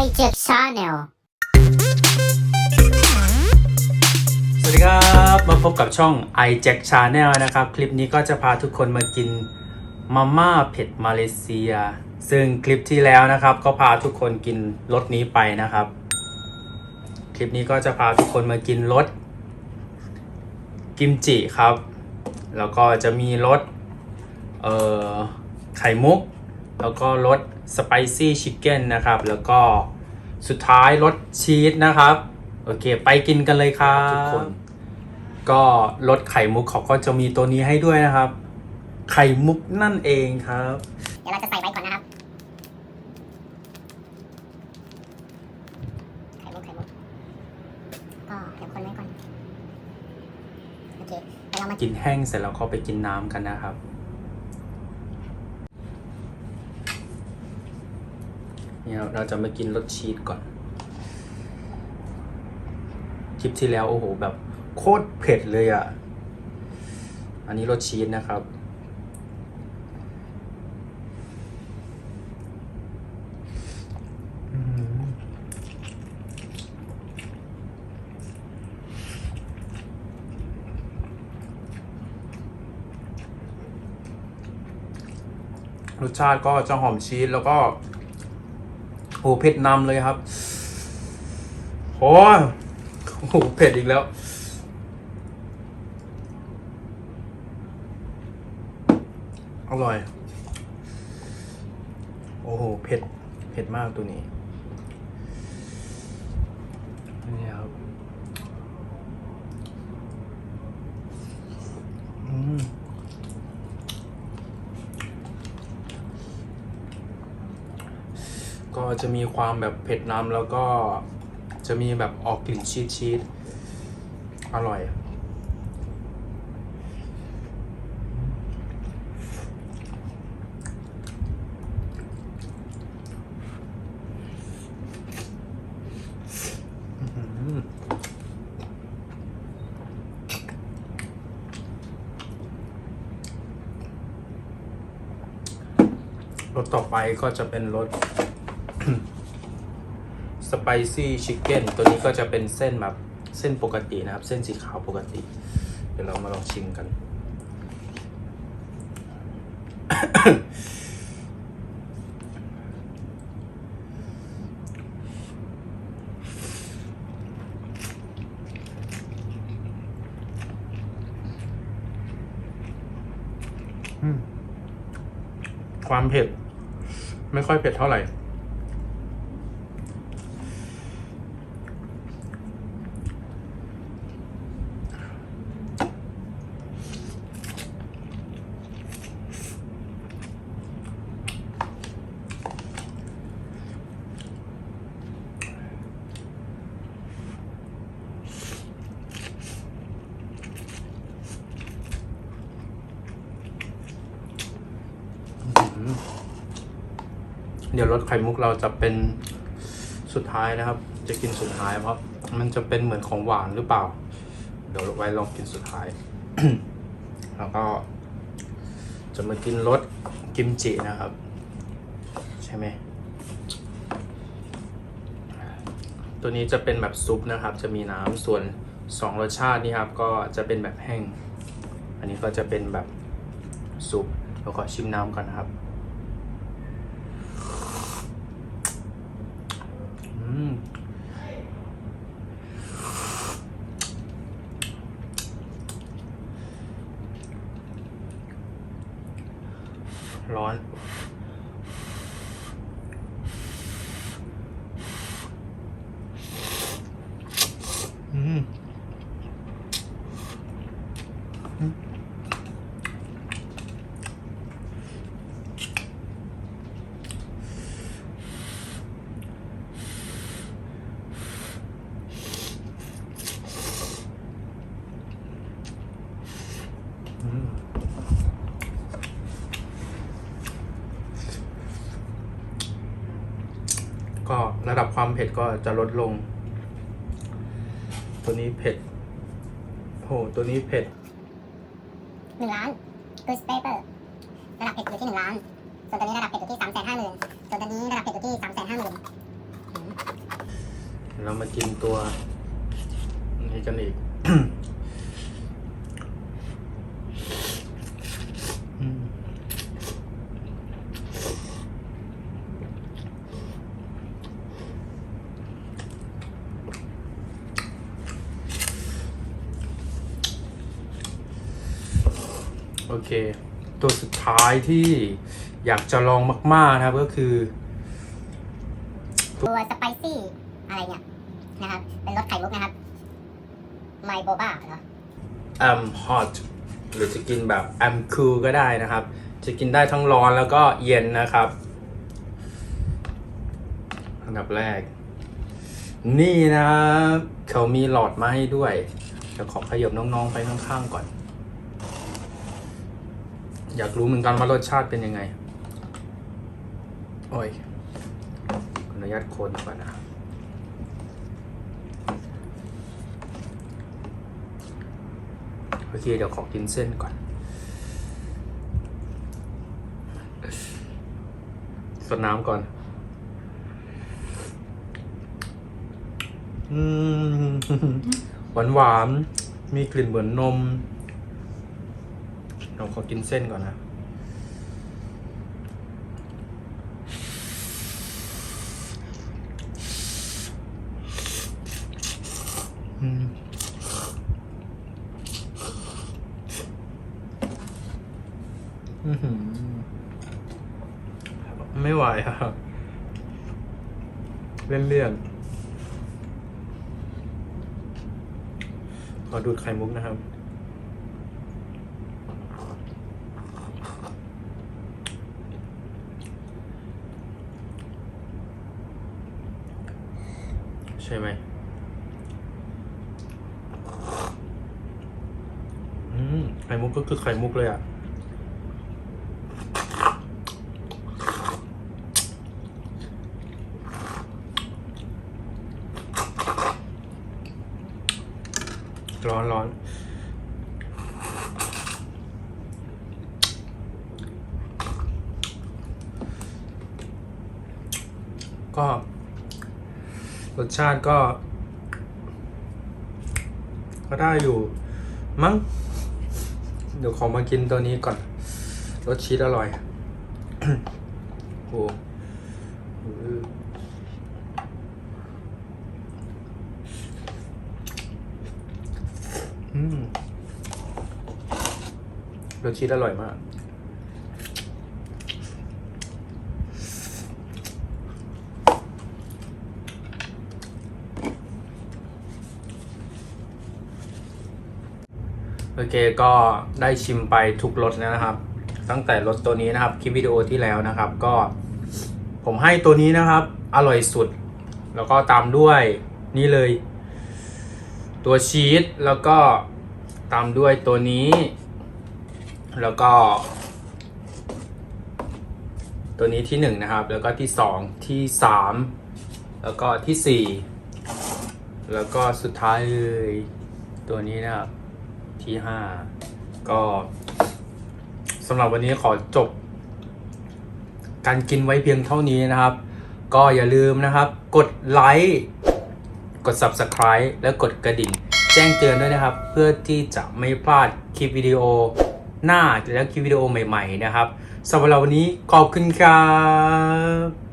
I Check Channel สวัสดีครับ มาพบกับช่อง i Jack Channel นะครับ คลิปนี้ก็จะพาทุกคนมากินมาม่าเผ็ดมาเลเซีย ซึ่งคลิปที่แล้วนะครับ ก็พาทุกคนกินรสนี้ไปนะครับ คลิปนี้ก็จะพาทุกคนมากินรสกิมจิครับ แล้วก็จะมีรสเอ่อไข่มุก แล้วก็รสสไปซี่ชิคเก้นนะครับ แล้วก็สุดท้ายรสชีสนะครับ โอเค ไปกินกันเลยครับทุกคน ก็รสไข่มุกเขาก็จะมีตัวนี้ให้ด้วยนะครับ ไข่มุกนั่นเองครับ เดี๋ยวเราจะใส่ไว้ก่อนนะครับ ไข่มุกไข่มุก ก็เดี๋ยวคนไว้ก่อน โอเคเดี๋ยวเรามากินแห้งเสร็จแล้วก็ไปกินน้ำกันนะครับ เนี่ยเราจะมากินรสชีสก่อน คลิปที่แล้วโอ้โหแบบโคตรเผ็ดเลยอะ อันนี้รสชีสนะครับ รสชาติก็จะหอมชีสแล้วก็ โหเผ็ดนำเลยครับโอ้โอ้โหเผ็ดอีกแล้วอร่อย โอ้โห เผ็ด เผ็ดมากตัวนี้ นี่ครับ อืม ก็ จะมีความแบบเผ็ดนำแล้วก็จะมีแบบออกกลิ่นชีสชีสอร่อยอะรสต่อไปก็จะเป็นรส สไปซี่ชิคเก้นตัวนี้ก็จะเป็นเส้นแบบเส้นปกตินะครับ เส้นสีขาวปกติ เดี๋ยวเรามาลองชิมกันอืมความเผ็ด ไม่ค่อยเผ็ดเท่าไหร่ เดี๋ยวรสไข่มุกเราจะเป็นสุดท้ายนะครับ จะกินสุดท้ายเพราะมันจะเป็นเหมือนของหวานหรือเปล่า เดี๋ยวไว้ลองกินสุดท้าย แล้วก็ จะมากินรสกิมจินะครับ ใช่ไหมตัวนี้จะเป็นแบบซุปนะครับ จะมีน้ำส่วนสองรสชาตินี่ครับ ก็จะเป็นแบบแห้ง อันนี้ก็จะเป็นแบบซุปเราขอชิมน้ำก่อนนะครับ อืม ร้อน อืมก็ ระดับ ความเผ็ดก็จะลดลง ตัวนี้เผ็ดโหตัวนี้เผ็ดหนึ่งล้าน Good Paper ระดับเผ็ดอยู่ที่หนึ่งล้าน ส่วนตัวนี้ระดับเผ็ดอยู่ที่สามแสนห้าหมื่นส่วนตัวนี้ระดับเผ็ดอยู่ที่สามแสนห้าหมื่นเรามากินตัวนี้กันอีก อืม โอเค ตัวสุดท้ายที่อยากจะลองมาก ๆ นะครับก็คือ ตัวสไปซี่อะไรเนี่ยนะครับ เป็นรสไข่มุกนะครับไมโบบ้าเหรอ I'm hot หรือจะกินแบบ I'm cool ก็ได้นะครับ จะกินได้ทั้งร้อนแล้วก็เย็นนะครับ อันดับแรก นี่นะเขามีหลอดมาให้ด้วยเดี๋ยวขอขยับน้อง ๆ ไปข้าง ๆ ก่อน อยากรู้เหมือนกันว่ารสชาติเป็นยังไง โอ้ยขออนุญาตคนก่อนนะโอเค เดี๋ยวขอกินเส้นก่อน สดน้ำก่อนอืมหวานหวานๆมีกลิ่นเหมือนนม เราขอกินเส้นก่อนนะอืมอื้อหือไม่ไหวครับ เลี่ยนเลี่ยนขอดูดไข่มุกนะครับ ช่ไหมอืมไข่มุกก็คือไข่มุกเลยอะร้อนร้อนก็ รสชาติก็ ก็ได้อยู่ มั้ง เดี๋ยวขอมากินตัวนี้ก่อน รสชีสอร่อย โอ้โหอืมรสชีสอร่อยมาก โอเคก็ได้ชิมไปทุกรสแล้วนะครับ ตั้งแต่รสตัวนี้นะครับคลิปวิดีโอที่แล้วนะครับ ก็ผมให้ตัวนี้นะครับ อร่อยสุด แล้วก็ตามด้วยนี่เลย ตัวชีสแล้วก็ตามด้วยตัวนี้ แล้วก็ ตัวนี้ที่หนึ่งนะครับ แล้วก็ที่สองที่สามแล้วก็ที่สี่แล้วก็สุดท้ายเลยตัวนี้นะครับ ที่ห้าก็สำหรับวันนี้ขอจบ การกินไว้เพียงเท่านี้นะครับ ก็อย่าลืมนะครับ กดไลค์กด Subscribe และกดกระดิ่ง แจ้งเตือนด้วยนะครับ เพื่อที่จะไม่พลาดคลิปวิดีโอหน้าและคลิปวิดีโอใหม่ ๆ นะครับสำหรับวันนี้ขอบคุณครับ